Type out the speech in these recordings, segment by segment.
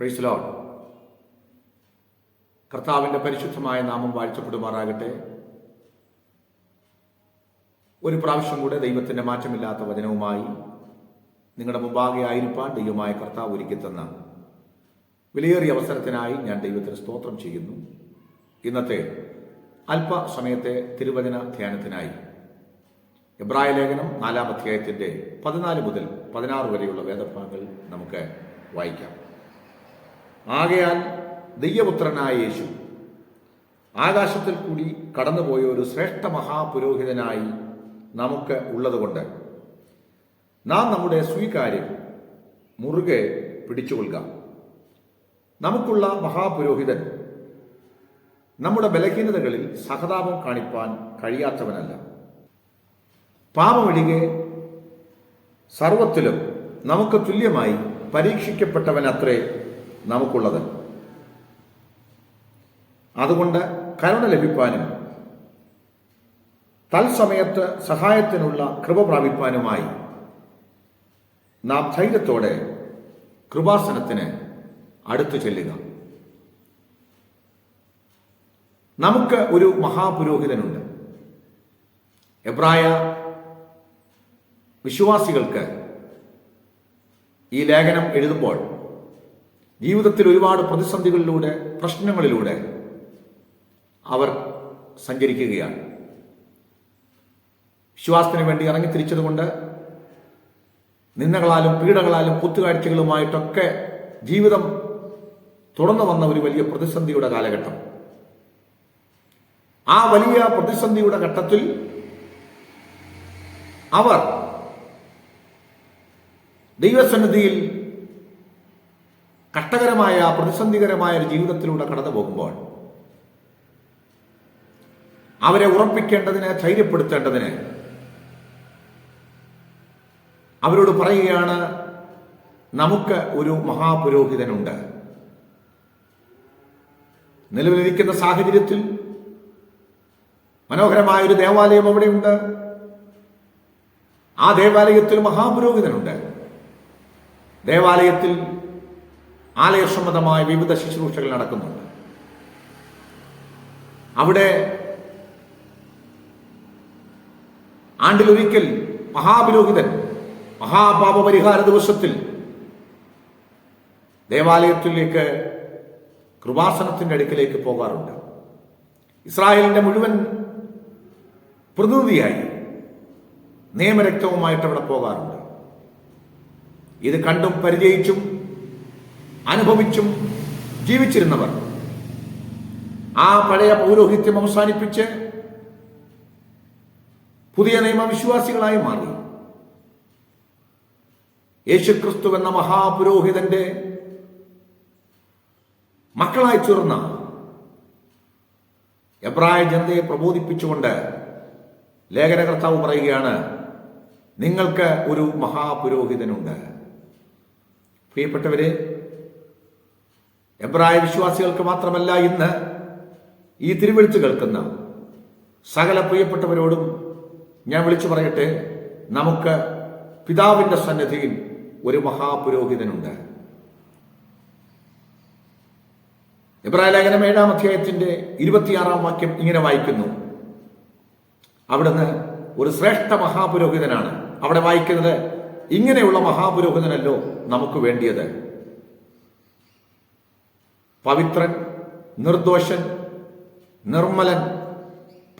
Price load കർത്താവിന്റെ പരിശുദ്ധമായ നാമം വാഴ്ചപ്പെടുമാറാകട്ടെ ഒരു പ്രാവശ്യം കൂടെ ദൈവത്തിന്റെ മാറ്റമില്ലാത്ത വചനവുമായി നിങ്ങളുടെ മുമ്പാകെ ആയിരിക്കാൻ ദൈവമായ കർത്താവ് ഒരുക്കി തന്ന വിലയേറിയ അവസരത്തിനായി ഞാൻ ദൈവത്തിന് സ്തോത്രം ചെയ്യുന്നു. ഇന്നത്തെ അല്പസമയത്തെ തിരുവചന ധ്യാനത്തിനായി എബ്രായ ലേഖനം നാലാം അധ്യായത്തിന്റെ പതിനാല് മുതൽ പതിനാറ് വരെയുള്ള വേദഭാഗങ്ങൾ നമുക്ക് വായിക്കാം. ആകയാൽ ദൈവപുത്രനായ യേശു. ആകാശത്തിൽ കൂടി കടന്നുപോയ ഒരു ശ്രേഷ്ഠ മഹാപുരോഹിതനായി നമുക്ക് ഉള്ളതുകൊണ്ട് നാം നമ്മുടെ സ്വീകാര്യം മുറുകെ പിടിച്ചുകൊള്ളുക. നമുക്കുള്ള മഹാപുരോഹിതൻ നമ്മുടെ ബലഹീനതകളിൽ സഹതാപം കാണിപ്പാൻ കഴിയാത്തവനല്ല. പാപമൊഴികെ സർവത്തിലും നമുക്ക് തുല്യമായി പരീക്ഷിക്കപ്പെട്ടവനത്രേ നമുക്കുള്ളത്. അതുകൊണ്ട് കരുണ ലഭിപ്പാനും തത്സമയത്ത് സഹായത്തിനുള്ള കൃപ പ്രാപിപ്പാനുമായി നാം ധൈര്യത്തോടെ കൃപാസനത്തിന് അടുത്തു ചെല്ലുക. നമുക്ക് ഒരു മഹാപുരോഹിതനുണ്ട്. എബ്രായ വിശ്വാസികൾക്ക് ഈ ലേഖനം എഴുതുമ്പോൾ ജീവിതത്തിൽ ഒരുപാട് പ്രതിസന്ധികളിലൂടെ പ്രശ്നങ്ങളിലൂടെ അവർ സഞ്ചരിക്കുകയാണ്. വിശ്വാസത്തിന് വേണ്ടി ഇറങ്ങിത്തിരിച്ചതുകൊണ്ട് തിരിച്ചതുകൊണ്ട് നിന്ദകളാലും പീഡകളാലും കുത്തുകാഴ്ചകളുമായിട്ടൊക്കെ ജീവിതം തുടർന്നു വന്ന ഒരു വലിയ പ്രതിസന്ധിയുടെ കാലഘട്ടം. ആ വലിയ പ്രതിസന്ധിയുടെ ഘട്ടത്തിൽ അവർ ദൈവസന്നിധിയിൽ കഷ്ടകരമായ പ്രതിസന്ധികരമായ ഒരു ജീവിതത്തിലൂടെ കടന്നു പോകുമ്പോൾ അവരെ ഉറപ്പിക്കേണ്ടതിന് ധൈര്യപ്പെടുത്തേണ്ടതിന് അവരോട് പറയുകയാണ് നമുക്ക് ഒരു മഹാപുരോഹിതനുണ്ട്. നിലവിലിരിക്കുന്ന സാഹചര്യത്തിൽ മനോഹരമായ ഒരു ദേവാലയം അവിടെയുണ്ട്. ആ ദേവാലയത്തിൽ മഹാപുരോഹിതനുണ്ട്. ദേവാലയത്തിൽ ആലയസംബന്ധമായ വിവിധ ശുശ്രൂഷകൾ നടക്കുന്നുണ്ട്. അവിടെ ആണ്ടിലൊരിക്കൽ മഹാപുരോഹിതൻ മഹാപാപ പരിഹാര ദിവസത്തിൽ ദേവാലയത്തിലേക്ക് കൃപാസനത്തിന്റെ അടുക്കിലേക്ക് പോകാറുണ്ട്. ഇസ്രായേലിന്റെ മുഴുവൻ പ്രതിനിധിയായി നിയമരക്തവുമായിട്ട് അവിടെ പോകാറുണ്ട്. ഇത് കണ്ടും പരിചയിച്ചും അനുഭവിച്ചും ജീവിച്ചിരുന്നവർ. ആ പഴയ പൗരോഹിത്യം അവസാനിപ്പിച്ച് പുതിയ നിയമവിശ്വാസികളായി മാറി. യേശുക്രിസ്തു എന്ന മഹാപുരോഹിതന്റെ മക്കളായി ചേർന്ന എബ്രായ ജനതയെ പ്രബോധിപ്പിച്ചുകൊണ്ട് ലേഖനകർത്താവ് പറയുകയാണ് നിങ്ങൾക്ക് ഒരു മഹാപുരോഹിതനുണ്ട്. പ്രിയപ്പെട്ടവരെ എബ്രായ വിശ്വാസികൾക്ക് മാത്രമല്ല ഇന്ന് ഈ തിരുവെഴുത്ത് കേൾക്കുന്ന സകല പ്രിയപ്പെട്ടവരോടും ഞാൻ വിളിച്ചു പറയട്ടെ നമുക്ക് പിതാവിന്റെ സന്നിധിയിൽ ഒരു മഹാപുരോഹിതനുണ്ട്. എബ്രായ ലേഖനം ഏഴാം അധ്യായത്തിന്റെ ഇരുപത്തിയാറാം വാക്യം ഇങ്ങനെ വായിക്കുന്നു. അവിടുന്ന് ഒരു ശ്രേഷ്ഠ മഹാപുരോഹിതനാണ്. അവിടെ വായിക്കുന്നത് ഇങ്ങനെയുള്ള മഹാപുരോഹിതനല്ലോ നമുക്ക് വേണ്ടിയത്. പവിത്രൻ നിർദോഷൻ നിർമ്മലൻ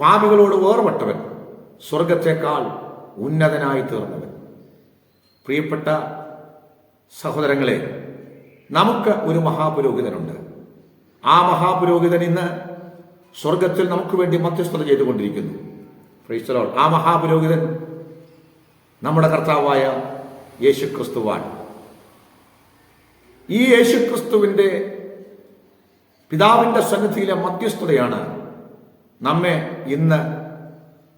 പാപികളോട് വേർപെട്ടവൻ സ്വർഗത്തെക്കാൾ ഉന്നതനായി തീർന്നവൻ. പ്രിയപ്പെട്ട സഹോദരങ്ങളെ നമുക്ക് ഒരു മഹാപുരോഹിതനുണ്ട്. ആ മഹാപുരോഹിതൻ ഇന്ന് സ്വർഗത്തിൽ നമുക്ക് വേണ്ടി മധ്യസ്ഥത ചെയ്തുകൊണ്ടിരിക്കുന്നു. ആ മഹാപുരോഹിതൻ നമ്മുടെ കർത്താവായ യേശുക്രിസ്തുവാണ്. ഈ യേശുക്രിസ്തുവിന്റെ പിതാവിന്റെ സന്നിധിയിലെ മധ്യസ്ഥതയാണ് നമ്മെ ഇന്ന്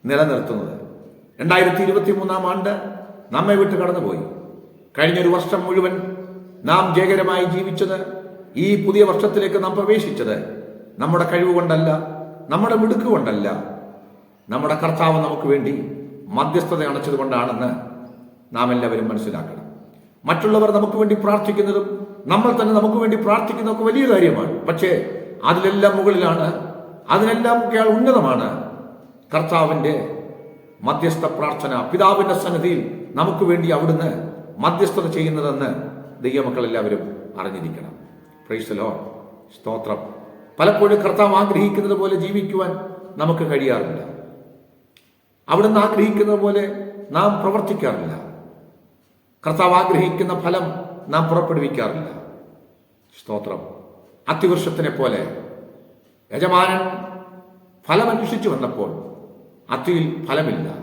നിലനിർത്തുന്നത്. രണ്ടായിരത്തി ഇരുപത്തി മൂന്നാം ആണ്ട് നമ്മെ വിട്ട് കടന്നുപോയി. കഴിഞ്ഞൊരു വർഷം മുഴുവൻ നാം ജയകരമായി ജീവിച്ചത് ഈ പുതിയ വർഷത്തിലേക്ക് നാം പ്രവേശിച്ചത് നമ്മുടെ കഴിവ് കൊണ്ടല്ല നമ്മുടെ മിടുക്ക് കൊണ്ടല്ല നമ്മുടെ കർത്താവ് നമുക്ക് വേണ്ടി മധ്യസ്ഥത അണച്ചതുകൊണ്ടാണെന്ന് നാം എല്ലാവരും മനസ്സിലാക്കണം. മറ്റുള്ളവർ നമുക്ക് വേണ്ടി പ്രാർത്ഥിക്കുന്നതും നമ്മൾ തന്നെ നമുക്ക് വേണ്ടി പ്രാർത്ഥിക്കുന്നതൊക്കെ വലിയ കാര്യമാണ്. പക്ഷേ അതിലെല്ലാം മുകളിലാണ് അതിനെല്ലാം ഒക്കെ ഉന്നതമാണ്. കർത്താവിന്റെ മധ്യസ്ഥ പ്രാർത്ഥന പിതാവിന്റെ സന്നിധിയിൽ നമുക്ക് വേണ്ടി അവിടുന്ന് മധ്യസ്ഥത ചെയ്യുന്നതെന്ന് ദൈവമക്കൾ എല്ലാവരും അറിഞ്ഞിരിക്കണം. പ്രൈസലോ സ്തോത്രം. പലപ്പോഴും കർത്താവ് ആഗ്രഹിക്കുന്നത് പോലെ ജീവിക്കുവാൻ നമുക്ക് കഴിയാറില്ല. അവിടുന്ന് ആഗ്രഹിക്കുന്നത് പോലെ നാം പ്രവർത്തിക്കാറില്ല. കർത്താവ് ആഗ്രഹിക്കുന്ന ഫലം നാം പുറപ്പെടുവിക്കാറില്ല. സ്തോത്രം. അത്തിവൃക്ഷത്തിനെ പോലെ യജമാനൻ ഫലമന്വേഷിച്ചു വന്നപ്പോൾ അത്തിയിൽ ഫലമില്ല.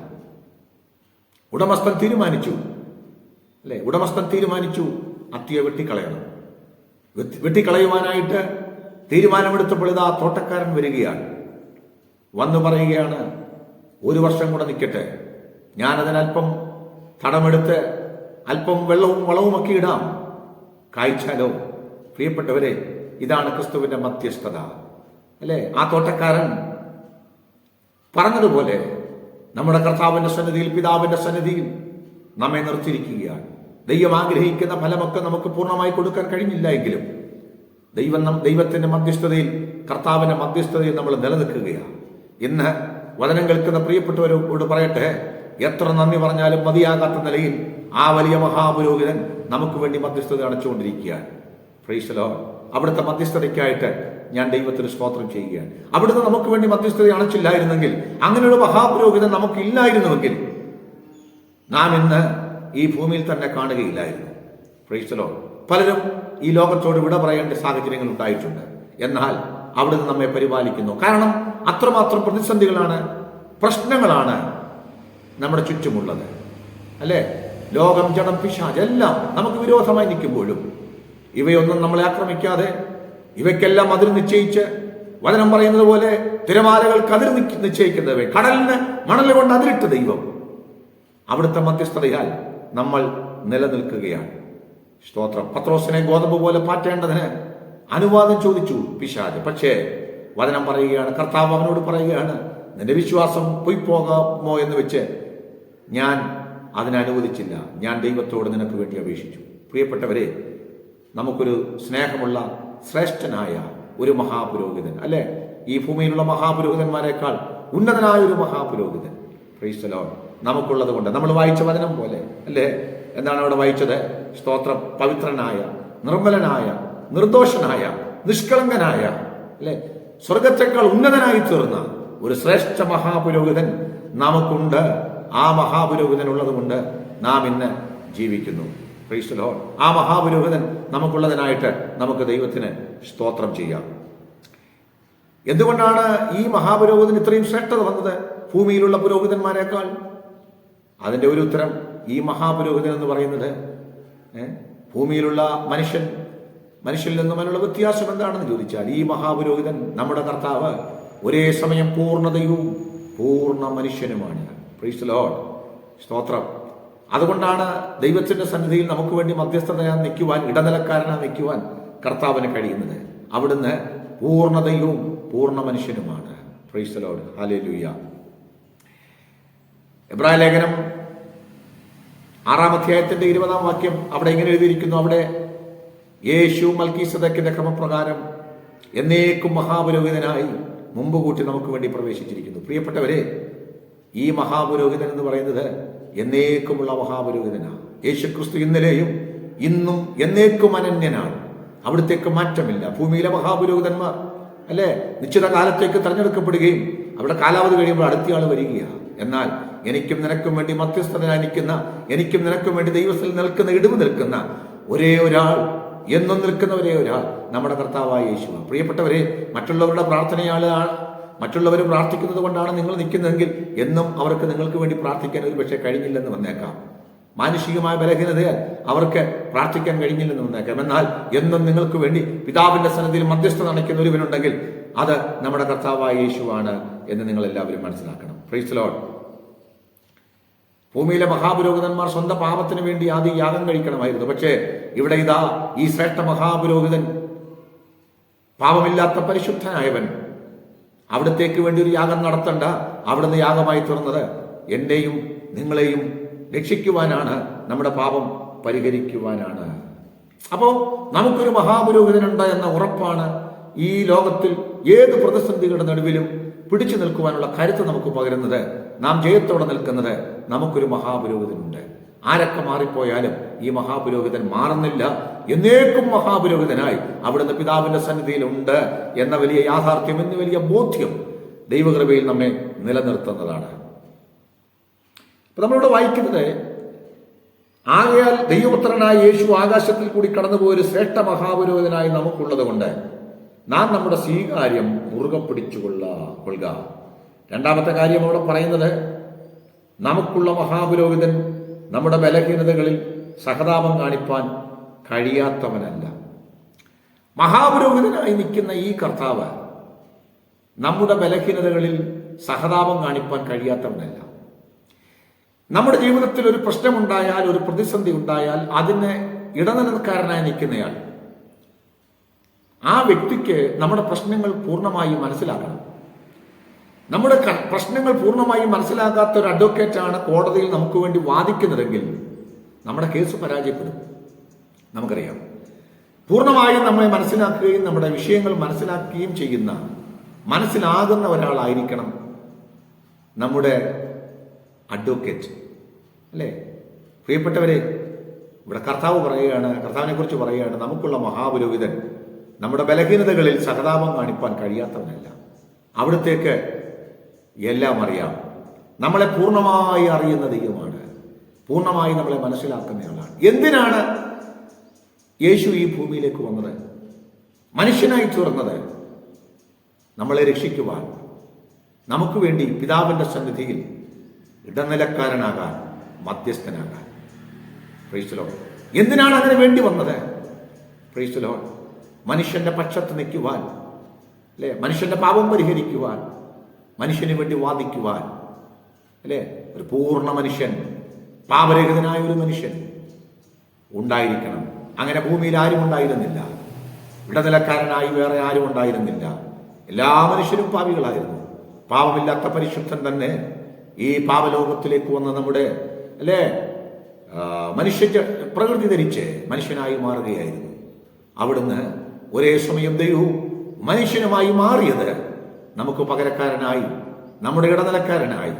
ഉടമസ്ഥൻ തീരുമാനിച്ചു. അല്ലെ? ഉടമസ്ഥൻ തീരുമാനിച്ചു. അത്തിയെ വെട്ടിക്കളയണം. വെട്ടി- വെട്ടിക്കളയുവാനായിട്ട് തീരുമാനമെടുത്തപ്പോൾ ഇതാ തോട്ടക്കാരൻ വരികയാണ്. വന്നു പറയുകയാണ് ഒരു വർഷം കൂടെ നിൽക്കട്ടെ. ഞാനതിനൽപ്പം തടമെടുത്ത് അല്പം വെള്ളവും വളവുമൊക്കെ ഇടാം. കായ്ച്ചാലോ? പ്രിയപ്പെട്ടവരെ ഇതാണ് ക്രിസ്തുവിന്റെ മധ്യസ്ഥത. അല്ലേ? ആ തോട്ടക്കാരൻ പറഞ്ഞതുപോലെ നമ്മുടെ കർത്താവിന്റെ സന്നിധിയിൽ പിതാവിന്റെ സന്നിധിയിൽ നമ്മെ നിർത്തിയിരിക്കുകയാണ്. ദൈവം ആഗ്രഹിക്കുന്ന ഫലമൊക്കെ നമുക്ക് പൂർണമായി കൊടുക്കാൻ കഴിഞ്ഞില്ല എങ്കിലും ദൈവം ദൈവത്തിന്റെ മധ്യസ്ഥതയിൽ കർത്താവിന്റെ മധ്യസ്ഥതയിൽ നമ്മൾ നിലനിൽക്കുകയാണ്. ഇന്ന് വചനം കേൾക്കുന്ന പ്രിയപ്പെട്ടവരോട് പറയട്ടെ എത്ര നന്ദി പറഞ്ഞാലും മതിയാകാത്ത നിലയിൽ ആ വലിയ മഹാപുരോഹിതൻ നമുക്ക് വേണ്ടി മധ്യസ്ഥത അടച്ചുകൊണ്ടിരിക്കുകയാണ് ഫ്രീസലോ അവിടുത്തെ മധ്യസ്ഥതയ്ക്കായിട്ട് ഞാൻ ദൈവത്തിന് സ്തോത്രം ചെയ്യുകയാണ്. അവിടുന്ന് നമുക്ക് വേണ്ടി മധ്യസ്ഥത അണച്ചില്ലായിരുന്നെങ്കിൽ അങ്ങനെയുള്ള മഹാപുരോഹിതൻ നമുക്ക് ഇല്ലായിരുന്നുവെങ്കിൽ നാം ഇന്ന് ഈ ഭൂമിയിൽ തന്നെ കാണുകയില്ലായിരുന്നു. ഫ്രീസലോ പലരും ഈ ലോകത്തോട് വിട പറയേണ്ട സാഹചര്യങ്ങൾ ഉണ്ടായിട്ടുണ്ട്. എന്നാൽ അവിടുന്ന് നമ്മെ പരിപാലിക്കുന്നു. കാരണം അത്രമാത്രം പ്രതിസന്ധികളാണ് പ്രശ്നങ്ങളാണ് നമ്മുടെ ചുറ്റുമുള്ളത്. അല്ലേ? ലോകം ജഡം പിശാജ് എല്ലാം നമുക്ക് വിരോധമായി നിൽക്കുമ്പോഴും ഇവയൊന്നും നമ്മളെ ആക്രമിക്കാതെ ഇവയ്ക്കെല്ലാം അതിൽ നിശ്ചയിച്ച് വചനം പറയുന്നത് പോലെ തിരമാലകൾക്ക് നിശ്ച- നിശ്ചയിക്കുന്നവ കടലിന് മണൽ കൊണ്ട് അതിരിട്ട് ദൈവം. അവിടുത്തെ മധ്യസ്ഥതയാൽ നമ്മൾ നിലനിൽക്കുകയാണ്. സ്തോത്രം. പത്രോസിനെ ഗോതമ്പ് പോലെ പാറ്റേണ്ടതിന് അനുവാദം ചോദിച്ചു പിശാജ് പക്ഷേ വചനം പറയുകയാണ് കർത്താവ് അവനോട് പറയുകയാണ് നിന്റെ വിശ്വാസം പോയി പോകാമോ എന്ന് വെച്ച് ഞാൻ അതിനനുവദിച്ചില്ല ഞാൻ ദൈവത്തോട് നിനക്ക് വേണ്ടി അപേക്ഷിച്ചു. പ്രിയപ്പെട്ടവരെ നമുക്കൊരു സ്നേഹമുള്ള ശ്രേഷ്ഠനായ ഒരു മഹാപുരോഹിതൻ അല്ലെ? ഈ ഭൂമിയിലുള്ള മഹാപുരോഹിതന്മാരെക്കാൾ ഉന്നതനായ ഒരു മഹാപുരോഹിതൻ. ക്രൈസ്തലോ നമുക്കുള്ളത് കൊണ്ട്. നമ്മൾ വായിച്ച വചനം പോലെ അല്ലേ? എന്താണ് അവിടെ വായിച്ചത്? സ്തോത്രം. പവിത്രനായ നിർമ്മലനായ നിർദോഷനായ നിഷ്കളങ്കനായ അല്ലെ? സ്വർഗത്തെക്കാൾ ഉന്നതനായി തീർന്ന ഒരു ശ്രേഷ്ഠ മഹാപുരോഹിതൻ നമുക്കുണ്ട്. ആ മഹാപുരോഹിതൻ ഉള്ളതുകൊണ്ട് നാം ഇന്ന് ജീവിക്കുന്നു. ക്രൈസ്തലോ. ആ മഹാപുരോഹിതൻ നമുക്കുള്ളതിനായിട്ട് നമുക്ക് ദൈവത്തിന് സ്തോത്രം ചെയ്യാം. എന്തുകൊണ്ടാണ് ഈ മഹാപുരോഹിതൻ ഇത്രയും ശ്രേഷ്ഠത വന്നത്? ഭൂമിയിലുള്ള പുരോഹിതന്മാരെക്കാൾ? അതിന്റെ ഒരു ഉത്തരം ഈ മഹാപുരോഹിതൻ എന്ന് പറയുന്നത് ഭൂമിയിലുള്ള മനുഷ്യൻ മനുഷ്യനിൽ നിന്നും അതിനുള്ള വ്യത്യാസം എന്താണെന്ന് ചോദിച്ചാൽ ഈ മഹാപുരോഹിതൻ നമ്മുടെ കർത്താവ് ഒരേ സമയം പൂർണതയും പൂർണ മനുഷ്യനുമാണ്. Praise Lord. സ്തോത്രം. അതുകൊണ്ടാണ് ദൈവത്തിന്റെ സന്നിധിയിൽ നമുക്ക് വേണ്ടി മധ്യസ്ഥതയാൻ നിൽക്കുവാൻ ഇടനിലക്കാരനാ നിൽക്കുവാൻ കർത്താവിന് കഴിയുന്നത്. അവിടുന്ന് പൂർണതയും പൂർണ മനുഷ്യനുമാണ്. പ്രൈസ് ലോഡ് ഹാലേലൂയ എബ്രാഹിം ലേഖനം ആറാം അധ്യായത്തിന്റെ ഇരുപതാം വാക്യം അവിടെ ഇങ്ങനെ എഴുതിയിരിക്കുന്നു? അവിടെ യേശു മൽക്കീസദക്കിന്റെ ക്രമപ്രകാരം എന്നേക്കും മഹാപുരോഹിതനായി മുമ്പ് കൂട്ടി നമുക്ക് വേണ്ടി പ്രവേശിച്ചിരിക്കുന്നു. പ്രിയപ്പെട്ടവരെ ഈ മഹാപുരോഹിതൻ എന്ന് പറയുന്നത് എന്നേക്കുമുള്ള മഹാപുരോഹിതനാണ് യേശുക്രിസ്തു ഇന്നലെയും ഇന്നും എന്നേക്കും അനന്യനാണ്. അവിടത്തേക്ക് മാറ്റമില്ല. ഭൂമിയിലെ മഹാപുരോഹിതന്മാർ അല്ലേ? നിശ്ചിത കാലത്തേക്ക് തെരഞ്ഞെടുക്കപ്പെടുകയും അവിടെ കാലാവധി കഴിയുമ്പോൾ അടുത്തയാൾ വരികയാണ്. എന്നാൽ എനിക്കും നിനക്കും വേണ്ടി മധ്യസ്ഥനായി നിൽക്കുന്ന എനിക്കും നിനക്കും വേണ്ടി ദൈവത്തിൽ നിൽക്കുന്ന ഇടിവ് നിൽക്കുന്ന ഒരേ ഒരാൾ എന്നും നിൽക്കുന്ന ഒരേ ഒരാൾ നമ്മുടെ കർത്താവായ യേശുവാണ്. പ്രിയപ്പെട്ടവരെ മറ്റുള്ളവരുടെ പ്രാർത്ഥനയാണ് മറ്റുള്ളവർ പ്രാർത്ഥിക്കുന്നത് കൊണ്ടാണ് നിങ്ങൾ നിൽക്കുന്നതെങ്കിൽ എന്നും അവർക്ക് നിങ്ങൾക്ക് വേണ്ടി പ്രാർത്ഥിക്കാൻ ഒരു പക്ഷേ കഴിഞ്ഞില്ലെന്ന് വന്നേക്കാം. മാനുഷികമായ ബലഹീനതയാൽ അവർക്ക് പ്രാർത്ഥിക്കാൻ കഴിഞ്ഞില്ലെന്ന് വന്നേക്കാം. എന്നാൽ എന്നും നിങ്ങൾക്ക് വേണ്ടി പിതാവിന്റെ സന്നദ്ധിയിൽ മധ്യസ്ഥ നടക്കുന്ന ഒരുവനുണ്ടെങ്കിൽ അത് നമ്മുടെ കർത്താവായ യേശുവാണ് എന്ന് നിങ്ങൾ എല്ലാവരും മനസ്സിലാക്കണം. പ്രൈസ് ഭൂമിയിലെ മഹാപുരോഹിതന്മാർ സ്വന്തം പാപത്തിന് വേണ്ടി ആദ്യം യാഗം കഴിക്കണമായിരുന്നു. പക്ഷേ ഇവിടെ ഇതാ ഈ ശ്രേഷ്ഠ മഹാപുരോഹിതൻ പാപമില്ലാത്ത പരിശുദ്ധനായവൻ അവിടത്തേക്ക് വേണ്ടി ഒരു യാഗം നടത്തണ്ട. അവിടുന്ന് യാഗമായി തീർന്നത് എന്നെയും നിങ്ങളെയും രക്ഷിക്കുവാനാണ്. നമ്മുടെ പാപം പരിഹരിക്കുവാനാണ്. അപ്പോൾ നമുക്കൊരു മഹാപുരോഹിതനുണ്ട് എന്ന ഉറപ്പാണ് ഈ ലോകത്തിൽ ഏത് പ്രതിസന്ധികളുടെ നടുവിലും പിടിച്ചു നിൽക്കുവാനുള്ള കരുത്ത് നമുക്ക് പകരുന്നത്. നാം ജയത്തോടെ നിൽക്കുന്നത് നമുക്കൊരു മഹാപുരോഹിതനുണ്ട്. ആരൊക്കെ മാറിപ്പോയാലും ഈ മഹാപുരോഹിതൻ മാറുന്നില്ല. എന്നേക്കും മഹാപുരോഹിതനായി അവിടുന്ന് പിതാവിന്റെ സന്നിധിയിലുണ്ട് എന്ന വലിയ യാഥാർത്ഥ്യം എന്ന വലിയ ബോധ്യം ദൈവകൃപയിൽ നമ്മെ നിലനിർത്തുന്നതാണ്. ഇപ്പൊ നമ്മളിവിടെ വായിക്കുന്നത് ആകയാൽ ദൈവപുത്രനായ യേശു ആകാശത്തിൽ കൂടി കടന്നുപോയൊരു ശ്രേഷ്ഠ മഹാപുരോഹിതനായി നമുക്കുള്ളത് കൊണ്ട് നാം നമ്മുടെ സ്വീകാര്യം മുറുകെ പിടിച്ചുകൊള്ള കൊള്ളുക. രണ്ടാമത്തെ കാര്യം അവിടെ പറയുന്നത് നമുക്കുള്ള മഹാപുരോഹിതൻ നമ്മുടെ ബലഹീനതകളിൽ സഹതാപം കാണിപ്പാൻ കഴിയാത്തവനല്ല. മഹാപുരോഹിതനായി നിൽക്കുന്ന ഈ കർത്താവ് നമ്മുടെ ബലഹീനതകളിൽ സഹതാപം കാണിപ്പാൻ കഴിയാത്തവനല്ല. നമ്മുടെ ജീവിതത്തിൽ ഒരു പ്രശ്നമുണ്ടായാൽ ഒരു പ്രതിസന്ധി ഉണ്ടായാൽ അതിന് ഇടനിലക്കാരനായി നിൽക്കുന്നയാൾ ആ വ്യക്തിക്ക് നമ്മുടെ പ്രശ്നങ്ങൾ പൂർണമായി മനസ്സിലാക്കണം. നമ്മുടെ പ്രശ്നങ്ങൾ പൂർണമായും മനസ്സിലാകാത്ത ഒരു അഡ്വക്കേറ്റാണ് കോടതിയിൽ നമുക്ക് വേണ്ടി വാദിക്കുന്നതെങ്കിൽ നമ്മുടെ കേസ് പരാജയപ്പെടും. നമുക്കറിയാം. പൂർണമായും നമ്മളെ മനസ്സിലാക്കുകയും നമ്മുടെ വിഷയങ്ങൾ മനസ്സിലാക്കുകയും ചെയ്യുന്ന മനസ്സിലാകുന്ന ഒരാളായിരിക്കണം നമ്മുടെ അഡ്വക്കേറ്റ്. അല്ലേ? പ്രിയപ്പെട്ടവരെ ഇവിടെ കർത്താവ് പറയുകയാണ് കർത്താവിനെ കുറിച്ച് പറയുകയാണ് നമുക്കുള്ള മഹാപുരോഹിതൻ. നമ്മുടെ ബലഹീനതകളിൽ സഹതാപം കാണിപ്പാൻ കഴിയാത്തവനല്ല. അവിടത്തേക്ക് എല്ലാം അറിയാം. നമ്മളെ പൂർണമായി അറിയുന്ന ദൈവമാണ്. പൂർണമായി നമ്മളെ മനസ്സിലാക്കുന്നയാളാണ് എന്തിനാണ് യേശു ഈ ഭൂമിയിലേക്ക് വന്നത്? മനുഷ്യനായി തീർന്നത് നമ്മളെ രക്ഷിക്കുവാൻ നമുക്ക് വേണ്ടി പിതാവിന്റെ സന്നിധിയിൽ ഇടനിലക്കാരനാകാൻ മധ്യസ്ഥനാകാൻ. പ്രൈസ്ലോ എന്തിനാണ് അതിന് വേണ്ടി വന്നത്? പ്രൈസ്ലോ മനുഷ്യന്റെ പക്ഷത്ത് നിൽക്കുവാൻ അല്ലേ? മനുഷ്യന്റെ പാപം പരിഹരിക്കുവാൻ മനുഷ്യന് വേണ്ടി വാദിക്കുവാൻ അല്ലേ? ഒരു പൂർണ മനുഷ്യൻ പാപരഹിതനായ ഒരു മനുഷ്യൻ ഉണ്ടായിരിക്കണം. അങ്ങനെ ഭൂമിയിൽ ആരും ഉണ്ടായിരുന്നില്ല. ഇടനിലക്കാരനായി വേറെ ആരും ഉണ്ടായിരുന്നില്ല. എല്ലാ മനുഷ്യരും പാപികളായിരുന്നു. പാപമില്ലാത്ത പരിശുദ്ധൻ തന്നെ ഈ പാപലോകത്തിലേക്ക് വന്ന നമ്മുടെ അല്ലേ? മനുഷ്യ പ്രകൃതി ധരിച്ച് മനുഷ്യനായി മാറുകയായിരുന്നു. അവിടുന്ന് ഒരേ സമയം ദൈവവും മനുഷ്യനുമായി മാറിയത് നമുക്ക് പകരക്കാരനായി നമ്മുടെ ഇടനിലക്കാരനായി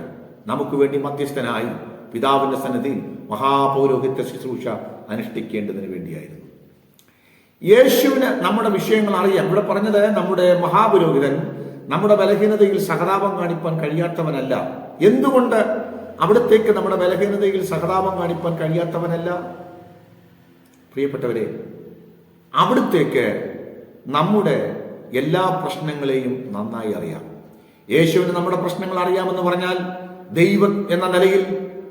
നമുക്ക് വേണ്ടി മധ്യസ്ഥനായി പിതാവിന്റെ സന്നിധിയിൽ മഹാപൗരോഹിത്യ ശുശ്രൂഷ അനുഷ്ഠിക്കേണ്ടതിന് വേണ്ടിയായിരുന്നു. യേശുവിന് നമ്മുടെ വിഷയങ്ങൾ അറിയാം. ഇവിടെ പറഞ്ഞത് നമ്മുടെ മഹാപുരോഹിതൻ നമ്മുടെ ബലഹീനതയിൽ സഹതാപം കാണിപ്പാൻ കഴിയാത്തവനല്ല. എന്തുകൊണ്ട് അവിടത്തേക്ക് നമ്മുടെ ബലഹീനതയിൽ സഹതാപം കാണിപ്പാൻ കഴിയാത്തവനല്ല? പ്രിയപ്പെട്ടവരെ അവിടത്തേക്ക് നമ്മുടെ എല്ലാ പ്രശ്നങ്ങളെയും നന്നായി അറിയാം. യേശുവിന് നമ്മുടെ പ്രശ്നങ്ങൾ അറിയാമെന്ന് പറഞ്ഞാൽ ദൈവം എന്ന നിലയിൽ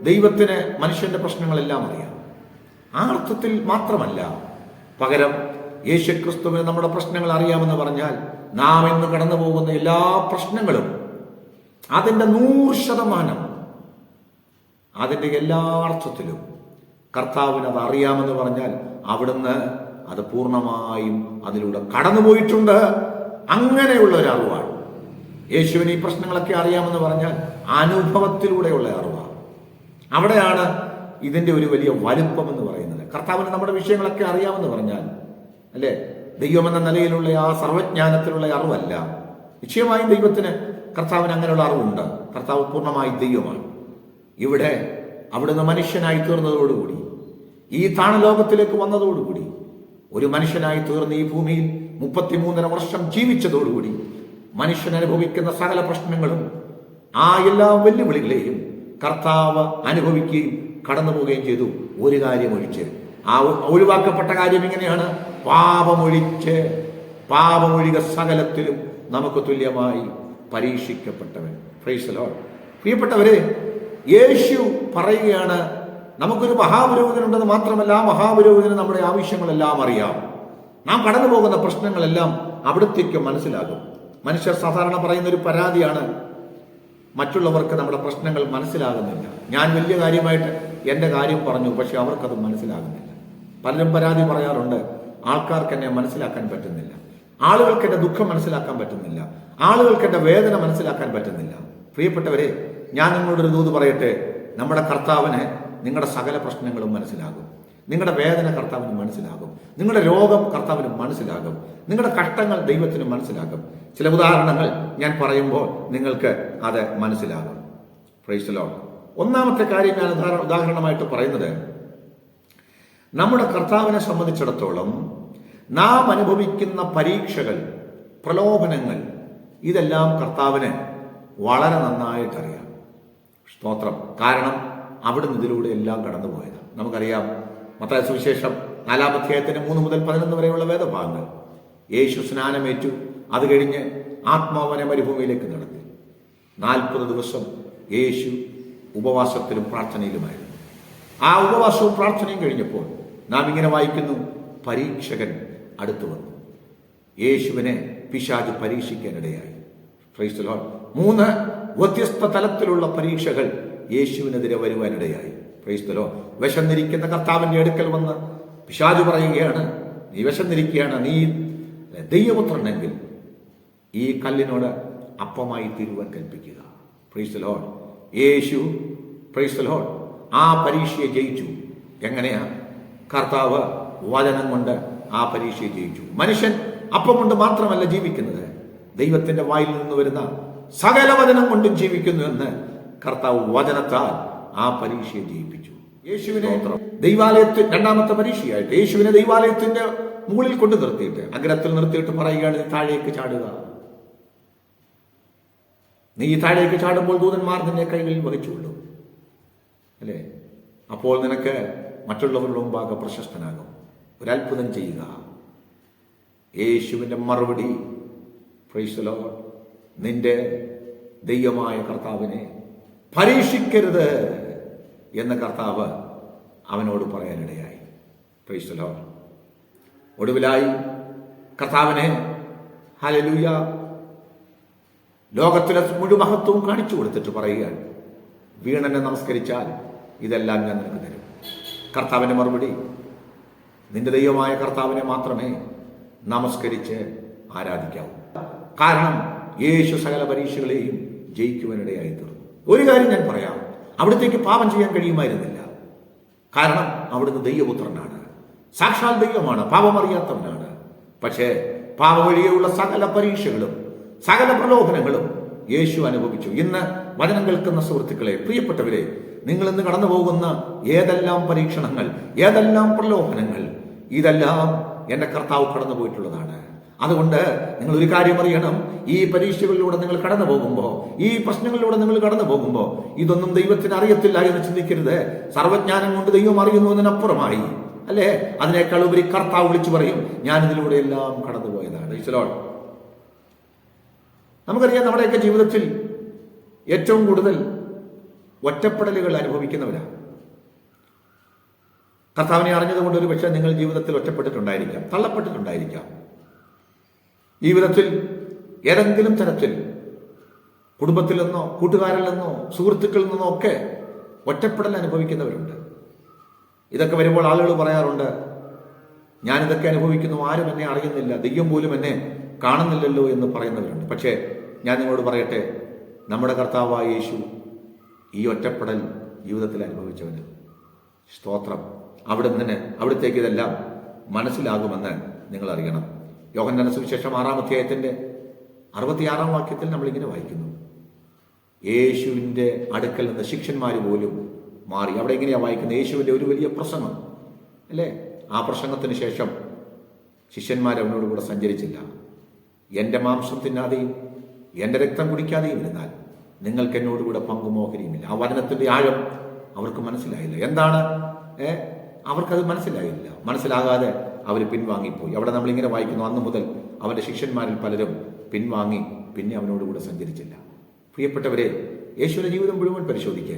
ദൈവത്തിന് മനുഷ്യന്റെ പ്രശ്നങ്ങളെല്ലാം അറിയാം. ആ അർത്ഥത്തിൽ മാത്രമല്ല പകരം യേശുക്രിസ്തുവിന് നമ്മുടെ പ്രശ്നങ്ങൾ അറിയാമെന്ന് പറഞ്ഞാൽ നാം ഇന്ന് കടന്നു പോകുന്ന എല്ലാ പ്രശ്നങ്ങളും അതിന്റെ നൂറ് ശതമാനം അതിന്റെ എല്ലാ അർത്ഥത്തിലും കർത്താവിന് അത് അറിയാമെന്ന് പറഞ്ഞാൽ അവിടുന്ന് അത് പൂർണമായും അതിലൂടെ കടന്നുപോയിട്ടുണ്ട്. അങ്ങനെയുള്ള ഒരു അറിവാണ്. യേശുവിന് ഈ പ്രശ്നങ്ങളൊക്കെ അറിയാമെന്ന് പറഞ്ഞാൽ അനുഭവത്തിലൂടെയുള്ള അറിവാണ്. അവിടെയാണ് ഇതിന്റെ ഒരു വലിയ വലുപ്പം എന്ന് പറയുന്നത്. കർത്താവിന് നമ്മുടെ വിഷയങ്ങളൊക്കെ അറിയാമെന്ന് പറഞ്ഞാൽ അല്ലേ? ദൈവമെന്ന നിലയിലുള്ള ആ സർവജ്ഞാനത്തിലുള്ള അറിവല്ല. നിശ്ചയമായും ദൈവത്തിന് കർത്താവിന് അങ്ങനെയുള്ള അറിവുണ്ട്. കർത്താവ് പൂർണമായി ദൈവമാണ്. ഇവിടെ അവിടുന്ന് മനുഷ്യനായി തീർന്നതോടുകൂടി ഈ താണലോകത്തിലേക്ക് വന്നതോടുകൂടി ഒരു മനുഷ്യനായി തീർന്ന ഈ ഭൂമിയിൽ മുപ്പത്തിമൂന്നര വർഷം ജീവിച്ചതോടുകൂടി മനുഷ്യൻ അനുഭവിക്കുന്ന സകല പ്രശ്നങ്ങളും ആ എല്ലാ വെല്ലുവിളികളെയും കർത്താവ് അനുഭവിക്കുകയും കടന്നു പോവുകയും ചെയ്തു. ഒരു കാര്യം ഒഴിച്ച്. ആ ഒഴിവാക്കപ്പെട്ട കാര്യം ഇങ്ങനെയാണ്. പാപമൊഴിച്ച് പാപമൊഴിക സകലത്തിലും നമുക്ക് തുല്യമായി പരീക്ഷിക്കപ്പെട്ടവൻ. ഫ്രൈസലോ. പ്രിയപ്പെട്ടവരെ യേശു പറയുകയാണ് നമുക്കൊരു മഹാപുരോഹിതനുണ്ടെന്ന് മാത്രമല്ല ആ മഹാപുരോഹിതന് നമ്മുടെ ആവശ്യങ്ങളെല്ലാം അറിയാം. നാം കടന്നു പോകുന്ന പ്രശ്നങ്ങളെല്ലാം അവിടത്തേക്ക് മനസ്സിലാകും. മനുഷ്യർ സാധാരണ പറയുന്ന ഒരു പരാതിയാണ് മറ്റുള്ളവർക്ക് നമ്മുടെ പ്രശ്നങ്ങൾ മനസ്സിലാകുന്നില്ല. ഞാൻ വലിയ കാര്യമായിട്ട് എന്റെ കാര്യം പറഞ്ഞു പക്ഷെ അവർക്കത് മനസ്സിലാകുന്നില്ല. പലരും പരാതി പറയാറുണ്ട് ആൾക്കാർക്ക് എന്നെ മനസ്സിലാക്കാൻ പറ്റുന്നില്ല. ആളുകൾക്ക് എന്റെ ദുഃഖം മനസ്സിലാക്കാൻ പറ്റുന്നില്ല. ആളുകൾക്ക് എന്റെ വേദന മനസ്സിലാക്കാൻ പറ്റുന്നില്ല. പ്രിയപ്പെട്ടവരെ ഞാൻ നിങ്ങളോടൊരു ദൂത് പറയട്ടെ. നമ്മുടെ കർത്താവിന് നിങ്ങളുടെ സകല പ്രശ്നങ്ങളും മനസ്സിലാകും. നിങ്ങളുടെ വേദന കർത്താവിന് മനസ്സിലാകും. നിങ്ങളുടെ രോഗം കർത്താവിന് മനസ്സിലാകും. നിങ്ങളുടെ കഷ്ടങ്ങൾ ദൈവത്തിന് മനസ്സിലാകും. ചില ഉദാഹരണങ്ങൾ ഞാൻ പറയുമ്പോൾ നിങ്ങൾക്ക് അത് മനസ്സിലാകും. ഫ്രൈസലോ ഒന്നാമത്തെ കാര്യം ഞാൻ ഉദാഹര- ഉദാഹരണമായിട്ട് പറയുന്നത് നമ്മുടെ കർത്താവിനെ സംബന്ധിച്ചിടത്തോളം നാം അനുഭവിക്കുന്ന പരീക്ഷകൾ പ്രലോഭനങ്ങൾ ഇതെല്ലാം കർത്താവിന് വളരെ നന്നായിട്ടറിയാം. സ്തോത്രം. കാരണം അവിടുന്ന് ഇതിലൂടെ എല്ലാം കടന്നുപോയത് നമുക്കറിയാം മത്തായ സുവിശേഷം നാലാം അധ്യായത്തിന് മൂന്ന് മുതൽ പതിനൊന്ന് വരെയുള്ള വേദഭാഗങ്ങൾ. യേശു സ്നാനമേറ്റു. അത് കഴിഞ്ഞ് ആത്മാവനെ മരുഭൂമിയിലേക്ക് നടത്തി. നാൽപ്പത് ദിവസം യേശു ഉപവാസത്തിലും പ്രാർത്ഥനയിലുമായിരുന്നു. ആ ഉപവാസവും പ്രാർത്ഥനയും കഴിഞ്ഞപ്പോൾ നാം ഇങ്ങനെ വായിക്കുന്നു പരീക്ഷകൻ അടുത്തു വന്നു. യേശുവിനെ പിശാജ് പരീക്ഷിക്കാനിടയായി. Lord. മൂന്ന് വ്യത്യസ്ത തലത്തിലുള്ള പരീക്ഷകൾ യേശുവിനെതിരെ വരുവാനിടയായി. ക്രൈസ്തലോ വിശന്നിരിക്കുന്ന കർത്താവിന്റെ അടുക്കൽ വന്ന് പിശാജ് പറയുകയാണ് നീ വിശന്നിരിക്കുകയാണ് നീ ദൈവപുത്രനെങ്കിൽ ഈ കല്ലിനോട് അപ്പമായി തീരുവാൻ കൽപ്പിക്കുക. പ്രൈസ് യേശു പ്രൈസ് ആ പരീക്ഷയെ ജയിച്ചു. എങ്ങനെയാ? കർത്താവ് വചനം കൊണ്ട് ആ പരീക്ഷയെ ജയിച്ചു. മനുഷ്യൻ അപ്പം കൊണ്ട് മാത്രമല്ല ജീവിക്കുന്നത്. ദൈവത്തിന്റെ വായിൽ നിന്ന് വരുന്ന സകല വചനം കൊണ്ടും ജീവിക്കുന്നു എന്ന് കർത്താവ് വചനത്താൽ ആ പരീക്ഷയെ ജയിപ്പിച്ചു. യേശുവിനെ ദൈവാലയത്തിൽ രണ്ടാമത്തെ പരീക്ഷയായിട്ട് യേശുവിനെ ദൈവാലയത്തിന്റെ മുകളിൽ കൊണ്ടു നിർത്തിയിട്ട് അഗ്രത്തിൽ നിർത്തിയിട്ട് പറയുകയാണ് "നീ താഴേക്ക് ചാടുക. നീ താഴേക്ക് ചാടുമ്പോൾ ദൂതന്മാർ നിന്നെ കൈകളിൽ വഹിച്ചുകൊള്ളും അല്ലേ? അപ്പോൾ നിനക്ക് മറ്റുള്ളവരുടെ മുമ്പാകെ പ്രശസ്തനാകും. ഒരത്ഭുതം ചെയ്യുക. യേശുവിന്റെ മറുപടി പ്രൈസലോ നിന്റെ ദൈവമായ കർത്താവിനെ പരീക്ഷിക്കരുത്. എന്ന് കർത്താവ് അവനോട് പറയാനിടയായി. പ്രൈസലോ ഒടുവിലായി കർത്താവിനെ ഹലലൂയ ലോകത്തിലെ മുഴുമഹത്വവും കാണിച്ചു കൊടുത്തിട്ട് പറയുകയാണ്. വീണനെ നമസ്കരിച്ചാൽ ഇതെല്ലാം ഞാൻ നിനക്ക് തരും. കർത്താവിന്റെ മറുപടി നിന്റെ ദൈവമായ കർത്താവിനെ മാത്രമേ നമസ്കരിച്ച് ആരാധിക്കാവൂ. കാരണം യേശു സകല പരീക്ഷകളെയും ജയിക്കുവാനിടയായി തീർന്നു. ഒരു കാര്യം ഞാൻ പറയാം. അവിടത്തേക്ക് പാപം ചെയ്യാൻ കഴിയുമായിരുന്നില്ല. കാരണം അവിടുന്ന് ദൈവപുത്രനാണ്. സാക്ഷാൽ ദൈവമാണ് പാപമറിയാത്തവനാണ്. പക്ഷേ പാപവഴിയുള്ള സകല പരീക്ഷകളും സകല പ്രലോഭനങ്ങളും യേശു അനുഭവിച്ചു. ഇന്ന് വചനം കേൾക്കുന്ന സുഹൃത്തുക്കളെ പ്രിയപ്പെട്ടവരെ നിങ്ങൾ ഇന്ന് കടന്നു പോകുന്ന ഏതെല്ലാം പരീക്ഷണങ്ങൾ ഏതെല്ലാം പ്രലോഭനങ്ങൾ ഇതെല്ലാം എന്റെ കർത്താവ് കടന്നു പോയിട്ടുള്ളതാണ് അതുകൊണ്ട് നിങ്ങൾ ഒരു കാര്യം അറിയണം. ഈ പരീക്ഷകളിലൂടെ നിങ്ങൾ കടന്നു പോകുമ്പോൾ ഈ പ്രശ്നങ്ങളിലൂടെ നിങ്ങൾ കടന്നു പോകുമ്പോൾ ഇതൊന്നും ദൈവത്തിന് അറിയത്തില്ല എന്ന് ചിന്തിക്കരുത്. സർവജ്ഞാനം കൊണ്ട് ദൈവം അറിയുന്നു എന്നതിനപ്പുറമായി. അല്ലേ? അതിനേക്കാൾ ഉപരി കർത്താവ് വിളിച്ചു പറയും ഞാൻ ഇതിലൂടെ എല്ലാം കടന്നുപോയതാണ് ഈശ്വലോൺ നമുക്കറിയാം നമ്മുടെയൊക്കെ ജീവിതത്തിൽ ഏറ്റവും കൂടുതൽ ഒറ്റപ്പെടലുകൾ അനുഭവിക്കുന്നവരാണ്. കർത്താവിനെ അറിഞ്ഞതുകൊണ്ട് ഒരു പക്ഷേ നിങ്ങൾ ജീവിതത്തിൽ ഒറ്റപ്പെട്ടിട്ടുണ്ടായിരിക്കാം തള്ളപ്പെട്ടിട്ടുണ്ടായിരിക്കാം. ജീവിതത്തിൽ ഏതെങ്കിലും തരത്തിൽ കുടുംബത്തിൽ നിന്നോ കൂട്ടുകാരിൽ നിന്നോ സുഹൃത്തുക്കളിൽ നിന്നോ ഒക്കെ ഒറ്റപ്പെടൽ അനുഭവിക്കുന്നവരുണ്ട്. ഇതൊക്കെ വരുമ്പോൾ ആളുകൾ പറയാറുണ്ട് ഞാനിതൊക്കെ അനുഭവിക്കുന്നു ആരും എന്നെ അറിയുന്നില്ല ദൈവം പോലും എന്നെ കാണുന്നില്ലല്ലോ എന്ന് പറയുന്നവരുണ്ട്. പക്ഷേ ഞാൻ നിങ്ങളോട് പറയട്ടെ നമ്മുടെ കർത്താവായ യേശു ഈ ഒറ്റപ്പെടൽ ജീവിതത്തിൽ അനുഭവിച്ചവന് സ്തോത്രം. അവിടെ നിന്ന് അവിടത്തേക്ക് ഇതെല്ലാം മനസ്സിലാകുമെന്ന് നിങ്ങൾ അറിയണം. യോഹന്നാന സുവിശേഷം ആറാം അധ്യായത്തിന്റെ അറുപത്തിയാറാം വാക്യത്തിൽ നമ്മളിങ്ങനെ വായിക്കുന്നു. യേശുവിന്റെ അടുക്കൽ നിന്ന് ശിക്ഷന്മാർ പോലും മാറി. അവിടെ എങ്ങനെയാണ് വായിക്കുന്നത്? യേശുവിന്റെ ഒരു വലിയ പ്രസംഗം. അല്ലേ? ആ പ്രസംഗത്തിന് ശേഷം ശിഷ്യന്മാർ അവനോട് കൂടെ സഞ്ചരിച്ചില്ല. എന്റെ മാംസം തിന്നാതെയും എന്റെ രക്തം കുടിക്കാതെയും ഇരുന്നാൽ നിങ്ങൾക്ക് എന്നോടുകൂടെ പങ്കുമോഹരിയുമില്ല. ആ വചനത്തിന്റെ ആഴം അവർക്ക് മനസ്സിലായില്ല. എന്താണ്? ഏ? അവർക്കത് മനസ്സിലായില്ല. മനസ്സിലാകാതെ അവർ പിൻവാങ്ങിപ്പോയി. അവിടെ നമ്മളിങ്ങനെ വായിക്കുന്നു അന്ന് മുതൽ അവന്റെ ശിഷ്യന്മാരിൽ പലരും പിൻവാങ്ങി പിന്നെ അവനോടുകൂടെ സഞ്ചരിച്ചില്ല. പ്രിയപ്പെട്ടവരെ യേശുവിന്റെ ജീവിതം മുഴുവൻ പരിശോധിക്കുക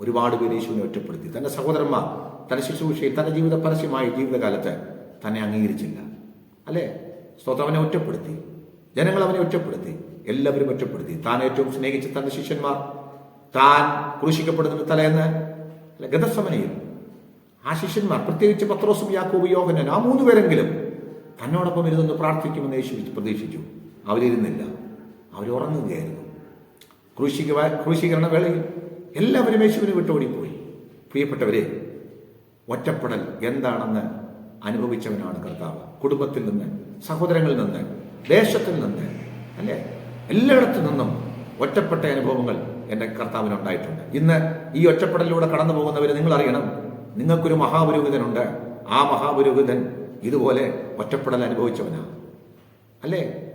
ഒരുപാട് പേര് യേശുവിനെ ഒറ്റപ്പെടുത്തി. തന്റെ സഹോദരന്മാർ തന്റെ ശുശ്രൂഷയിൽ തന്റെ ജീവിത പരസ്യമായ ജീവിതകാലത്ത് തന്നെ അംഗീകരിച്ചില്ല. അല്ലേ? സ്വത്ത് അവനെ ഒറ്റപ്പെടുത്തി. ജനങ്ങൾ അവനെ ഒറ്റപ്പെടുത്തി. എല്ലാവരും ഒറ്റപ്പെടുത്തി. താൻ ഏറ്റവും സ്നേഹിച്ച തന്റെ ശിഷ്യന്മാർ താൻ ക്രൂശിക്കപ്പെടുന്ന തലേന്ന് ഗതസമനയിൽ ആ ശിഷ്യന്മാർ പ്രത്യേകിച്ച് പത്രോസും യാക്കോബ് യോഹനൻ ആ മൂന്ന് പേരെങ്കിലും തന്നോടൊപ്പം ഇരുന്ന് പ്രാർത്ഥിക്കുമെന്ന് യേശു പ്രതീക്ഷിച്ചു. അവരിരുന്നില്ല. അവരുറങ്ങുകയായിരുന്നു ക്രൂശിക ക്രൂശീകരണ വേളയിൽ എല്ലാവരും യേശുവിനെ വിട്ടോടിപ്പോയി പ്രിയപ്പെട്ടവരെ ഒറ്റപ്പെടൽ എന്താണെന്ന് അനുഭവിച്ചവനാണ് കർത്താവ്. കുടുംബത്തിൽ നിന്ന് സഹോദരങ്ങളിൽ നിന്ന് ദേശത്തിൽ നിന്ന് അല്ലേ? എല്ലായിടത്തു നിന്നും ഒറ്റപ്പെട്ട അനുഭവങ്ങൾ എന്റെ കർത്താവിന് ഉണ്ടായിട്ടുണ്ട്. ഇന്ന് ഈ ഒറ്റപ്പെടലിലൂടെ കടന്നു പോകുന്നവർ നിങ്ങൾ അറിയണം നിങ്ങൾക്കൊരു മഹാപുരോഹിതനുണ്ട്. ആ മഹാപുരോഹിതൻ ഇതുപോലെ ഒറ്റപ്പെടൽ അനുഭവിച്ചവനാണ് അല്ലേ?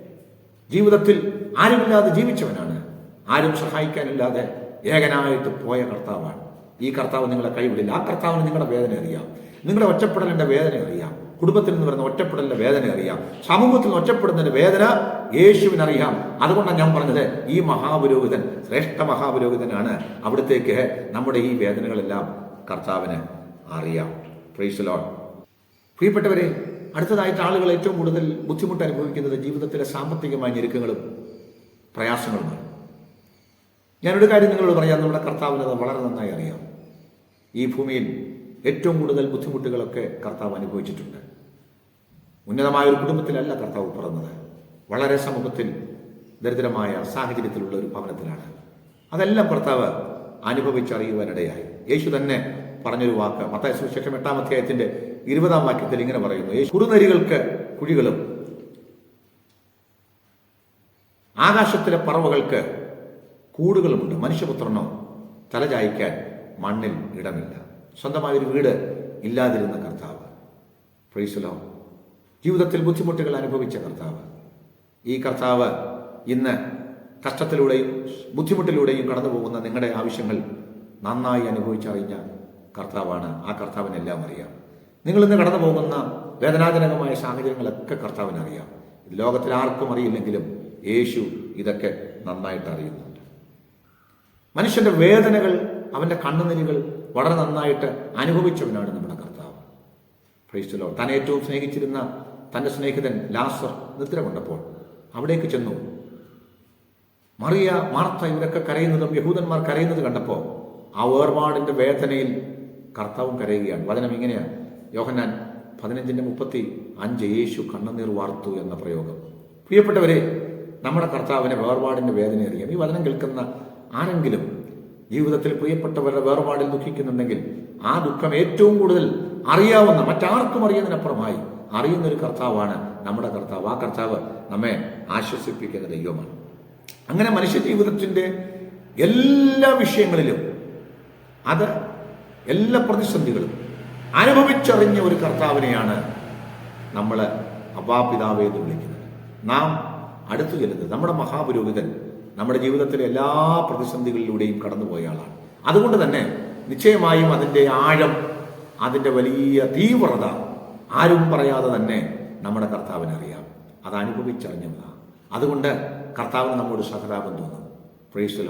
ജീവിതത്തിൽ ആരുമില്ലാതെ ജീവിച്ചവനാണ്. ആരും സഹായിക്കാനില്ലാതെ ഏകനായിട്ട് പോയ കർത്താവാണ്. ഈ കർത്താവ് നിങ്ങളെ കൈവിടില്ല. ആ കർത്താവിന് നിങ്ങളുടെ വേദന അറിയാം. നിങ്ങളുടെ ഒറ്റപ്പെടലിന്റെ വേദന അറിയാം. കുടുംബത്തിൽ നിന്ന് വരുന്ന ഒറ്റപ്പെടലിന്റെ വേദന അറിയാം. സമൂഹത്തിൽ നിന്ന് ഒറ്റപ്പെടുന്നതിന്റെ വേദന യേശുവിനറിയാം. അതുകൊണ്ടാണ് ഞാൻ പറഞ്ഞത് ഈ മഹാപുരോഹിതൻ ശ്രേഷ്ഠ മഹാപുരോഹിതനാണ് അവിടത്തേക്ക് നമ്മുടെ ഈ വേദനകളെല്ലാം കർത്താവിന് അറിയാം. പ്രൈസലോൺ പ്രിയപ്പെട്ടവരെ അടുത്തതായിട്ട് ആളുകൾ ഏറ്റവും കൂടുതൽ ബുദ്ധിമുട്ട് അനുഭവിക്കുന്നത് ജീവിതത്തിലെ സാമ്പത്തികമായ ഞെരുക്കങ്ങളും പ്രയാസങ്ങളുമാണ്. ഞാനൊരു കാര്യം നിങ്ങളോട് പറയാം. നമ്മുടെ കർത്താവിന് അത് വളരെ നന്നായി അറിയാം. ഈ ഭൂമിയിൽ ഏറ്റവും കൂടുതൽ ബുദ്ധിമുട്ടുകളൊക്കെ കർത്താവ് അനുഭവിച്ചിട്ടുണ്ട്. ഉന്നതമായ ഒരു കുടുംബത്തിലല്ല കർത്താവ് പിറന്നത്. വളരെ സമൂഹത്തിൽ ദരിദ്രമായ സാഹചര്യത്തിലുള്ള ഒരു ഭവനത്തിലാണ്. അതെല്ലാം കർത്താവ് അനുഭവിച്ചറിയുവാനിടയായി. യേശു തന്നെ പറഞ്ഞൊരു വാക്ക്. മത്തായ സുവിശേഷം എട്ടാം അധ്യായത്തിന്റെ ഇരുപതാം വാക്യത്തിൽ ഇങ്ങനെ പറയുന്നു. കുറുനരികൾക്ക് കുഴികളും ആകാശത്തിലെ പറവകൾക്ക് കൂടുകളുമുണ്ട്. മനുഷ്യപുത്രനോ തലചായ്ക്കാൻ മണ്ണിൽ ഇടമില്ല. സ്വന്തമായ ഒരു വീട് ഇല്ലാതിരുന്ന കർത്താവ് പ്രീസുലോ ജീവിതത്തിൽ ബുദ്ധിമുട്ടുകൾ അനുഭവിച്ച കർത്താവ് ഈ കർത്താവ് ഇന്ന് കഷ്ടത്തിലൂടെയും ബുദ്ധിമുട്ടിലൂടെയും കടന്നു പോകുന്ന നിങ്ങളുടെ ആവശ്യങ്ങൾ നന്നായി അനുഭവിച്ചറിഞ്ഞ കർത്താവാണ്. ആ കർത്താവിനെല്ലാം അറിയാം. നിങ്ങൾ ഇന്ന് കടന്നു പോകുന്ന വേദനാജനകമായ സാഹചര്യങ്ങളൊക്കെ കർത്താവിന് അറിയാം ഇത് ലോകത്തിൽ ആർക്കും അറിയില്ലെങ്കിലും യേശു ഇതൊക്കെ നന്നായിട്ട് അറിയുന്നുണ്ട്. മനുഷ്യന്റെ വേദനകൾ അവന്റെ കണ്ണുനീരുകൾ വളരെ നന്നായിട്ട് അനുഭവിച്ചവനാണ് നമ്മുടെ കർത്താവ്. ഫ്രീസ്റ്റലോ താൻ ഏറ്റവും സ്നേഹിച്ചിരുന്ന തന്റെ സ്നേഹിതൻ ലാസർ നിദ്ര കൊണ്ടപ്പോൾ അവിടേക്ക് ചെന്നു. മറിയ മാർത്ത ഇവരൊക്കെ കരയുന്നതും യഹൂദന്മാർ കരയുന്നത് കണ്ടപ്പോൾ ആ വേർപാടിന്റെ വേദനയിൽ കർത്താവും കരയുകയാണ്. വചനം ഇങ്ങനെയാണ്. യോഹന്നാൻ പതിനഞ്ചിന്റെ മുപ്പത്തി അഞ്ച് യേശു കണ്ണുനീർ വാർത്തു എന്ന പ്രയോഗം. പ്രിയപ്പെട്ടവരെ നമ്മുടെ കർത്താവിനെ വേർപാടിന്റെ വേദന അറിയാം. ഈ വചനം കേൾക്കുന്ന ആരെങ്കിലും ജീവിതത്തിൽ പ്രിയപ്പെട്ടവരുടെ വേർപാടിൽ ദുഃഖിക്കുന്നുണ്ടെങ്കിൽ ആ ദുഃഖം ഏറ്റവും കൂടുതൽ അറിയാവുന്ന മറ്റാർക്കും അറിയുന്നതിനപ്പുറമായി അറിയുന്ന ഒരു കർത്താവാണ് നമ്മുടെ കർത്താവ്. ആ കർത്താവ് നമ്മെ ആശ്വസിപ്പിക്കുന്ന ദൈവമാണ്. അങ്ങനെ മനുഷ്യ ജീവിതത്തിന്റെ എല്ലാ വിഷയങ്ങളിലും അത് എല്ലാ പ്രതിസന്ധികളും അനുഭവിച്ചറിഞ്ഞ ഒരു കർത്താവിനെയാണ് നമ്മൾ അപാപിതാവേ എന്ന് വിളിക്കുന്നത്. നാം അടുത്തു ചെല്ലുന്നത് നമ്മുടെ മഹാപുരോഹിതൻ നമ്മുടെ ജീവിതത്തിലെ എല്ലാ പ്രതിസന്ധികളിലൂടെയും കടന്നുപോയ ആളാണ്. അതുകൊണ്ട് തന്നെ നിശ്ചയമായും അതിന്റെ ആഴം അതിന്റെ വലിയ തീവ്രത ആരും പറയാതെ തന്നെ നമ്മുടെ കർത്താവിനറിയാം അത് അനുഭവിച്ചറിഞ്ഞതാണ് അതുകൊണ്ട് കർത്താവിന് നമ്മോട് സഹതാപം തോന്നും. പ്രേസ്